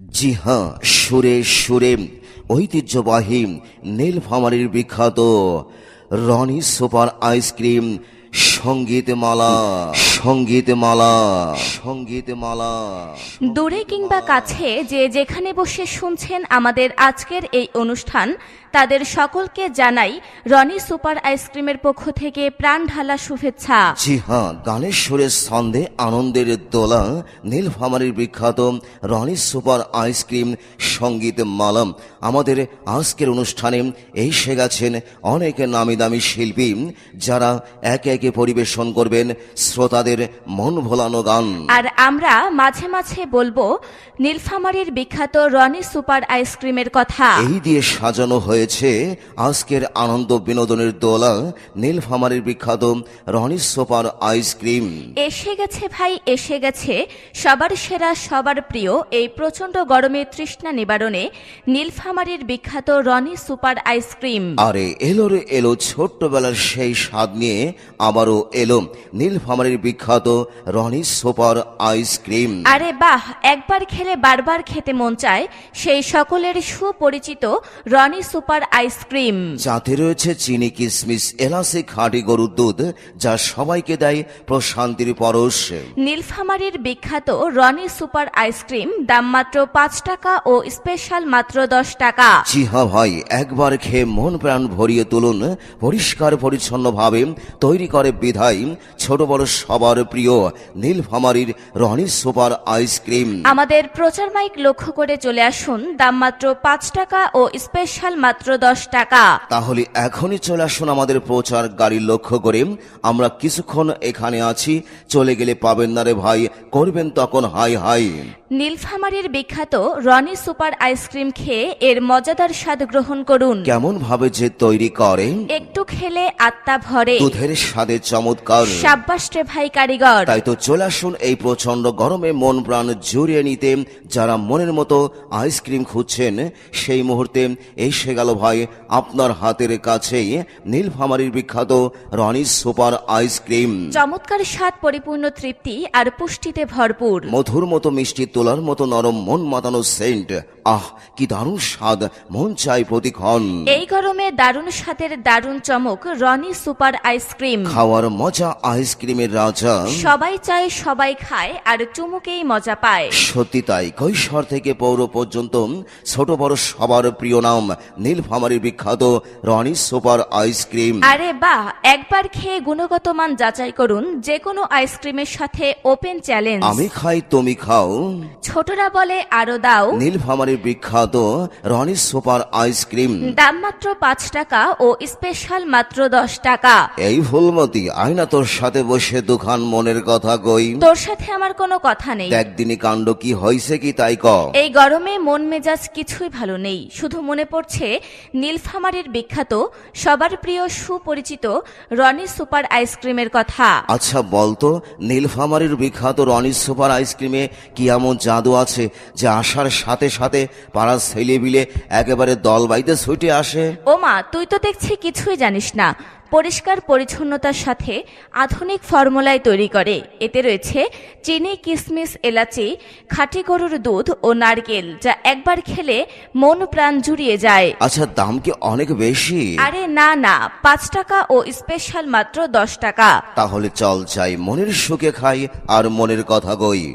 জি হ্যাঁ সুরে সুরে ঐতিহ্যবাহী নীলফামারীর বিখ্যাত রনি সুপার আইসক্রিম সঙ্গীতমালা সঙ্গীতমালা সঙ্গীতমালা দূরে কিংবা কাছে যে যেখানে বসে শুনছেন আমাদের আজকের এই অনুষ্ঠান তাদের সকলকে জানাই রনি সুপার আইসক্রিমের পক্ষ থেকে প্রাণ ঢালা শুভেচ্ছা। জি হ্যাঁ গানের সুরের ছন্দে আনন্দের দোলা নীলফামারীর বিখ্যাত রনি সুপার আইসক্রিম সংগীত মালাম আমাদের আজকের অনুষ্ঠানে এসে গেছেন অনেক নামি দামি শিল্পী যারা একে একে পরিবেশন করবেন শ্রোতাদের মন ভোলানো গান। আর আমরা মাঝে মাঝে বলব নীলফামারীর বিখ্যাত রনি সুপার আইসক্রিমের কথা। এই দিয়ে সাজানো হয়েছে আজকের আনন্দ বিনোদনের দোলা নীলফামারীর বিখ্যাত রনি সুপার আইসক্রিম এসে গেছে ভাই এসে গেছে। সবার সেরা সবার প্রিয় এই প্রচণ্ড গরমে তৃষ্ণা নিবারণে নীলফামারীর বিখ্যাত রনি সুপার আইসক্রিম আরে এলো রে এলো ছোট্টবেলার সেই স্বাদ নিয়ে আবারও এলো। নীলফামারীর বিখ্যাত রনি সুপার আইসক্রিম আরে বাহ একবার খেলে বারবার খেতে মন চায় সেই সকলের সুপরিচিত রনি সুপার আইসক্রিম যাতে রয়েছে চিনি কিশমিশ এলাচি খাঁটি গরুর দুধ যা সবাইকে দেয় প্রশান্তির পরশ। নীলফামারীর বিখ্যাত রনি সুপার আইসক্রিম দাম মাত্র পাঁচ টাকা ও স্পেশাল মাত্র দশ টাকা। জি হ্যাঁ ভাই একবার খেয়ে মন প্রাণ ভরিয়ে তুলুন। পরিষ্কার পরিচ্ছন্ন ভাবে তৈরি করে বিধায় ছোট বড় সবার প্রিয় নীলফামারীর রনি সুপার আইসক্রিম আমাদের প্রচার মাইক লক্ষ্য করে চলে আসুন দাম মাত্র পাঁচ টাকা ও স্পেশাল মাত্র দশ টাকা। তাহলে এখনই চলে আসুন আমাদের প্রচার গাড়ি লক্ষ্য করে। আমরা কিছুক্ষণ এখানে আছি চলে গেলে পাবেন না রে ভাই করবেন তখন হাই হাই। নীলফামারীর বিখ্যাত রনি সুপার আইসক্রিম খেয়ে এর মজাদার স্বাদ গ্রহণ করুন। কেমন ভাবে যে তৈরি করে। একটু খেলে আত্মা ভরে। দুধের স্বাদে চমৎকার। সাব্বাস্টে ভাই কারিগর। তাই তো চলে আসুন এই প্রচণ্ড গরমে মন প্রাণ জুড়িয়ে নিতে। যারা মনের মতো আইসক্রিম খুঁজছেন সেই মুহূর্তে এসে গেল ভাই আপনার হাতের কাছেই নীলফামারীর বিখ্যাত রনি সুপার আইসক্রিম। চমৎকার স্বাদ পরিপূর্ণ তৃপ্তি আর পুষ্টিতে ভরপুর। মধুর মতো মিষ্টি তোলার মতো নরম মন মাতানো সেন্ট আহ কি দারুণ স্বাদ মন চাই প্রতিক্ষণ। এই গরমে দারুণ স্বাদের দারুণ চমক রনি সুপার আইসক্রিম খাওয়ার মজা আইসক্রিমের রাজা। সবাই চায় সবাই খায় আর চুমুকেই মজা পায়। সত্যি তাই কৈশোর থেকে পৌর পর্যন্ত ছোট বড় সবার প্রিয় নাম নীলফামারীর বিখ্যাত রনি সুপার আইসক্রিম আরে বাহ একবার খেয়ে গুণগত মান যাচাই করুন যে কোনো আইসক্রিমের সাথে ওপেন চ্যালেঞ্জ আমি খাই তুমি খাও। ছোটরা বলে আরও দাও। নীলফামারীর বিখ্যাত রনি সুপার আইসক্রিম দাম মাত্র পাঁচ টাকা ও স্পেশাল মাত্র দশ টাকা। এই ফুলমতি আয়না তোর সাথে বসে দুখান মনের কথা কই। তোর সাথে আমার কোনো কথা নেই। একদিনই কাণ্ড কি হয়েছে কি তাই ক। এই গরমে মন মেজাজ কিছুই ভালো নেই। শুধু মনে পড়ছে নীলফামারীর বিখ্যাত সবার প্রিয় সুপরিচিত রনি সুপার আইসক্রিমের কথা। আচ্ছা বলতো নীলফামারীর বিখ্যাত রনি সুপার আইসক্রিমে কি এমন জাদু আছে যে আসার সাথে সাথে পাড়ার ছেলে বিলে একেবারে দল বাইতে ছুটে আসে। ও মা তুই তো দেখছি কিছুই জানিস না। পরিষ্কার পরিচ্ছন্নতার সাথে আধুনিক ফর্মুলায় তৈরি করে। এতে রয়েছে চিনি কিশমিশ এলাচি খাঁটি গরুর দুধ ও নারকেল যা একবার খেলে মন প্রাণ জুড়িয়ে যায়। আচ্ছা দাম কি অনেক বেশি? আরে না না পাঁচ টাকা ও স্পেশাল মাত্র দশ টাকা। তাহলে চল চাই মনের সুখে খাই আর মনের কথা কই।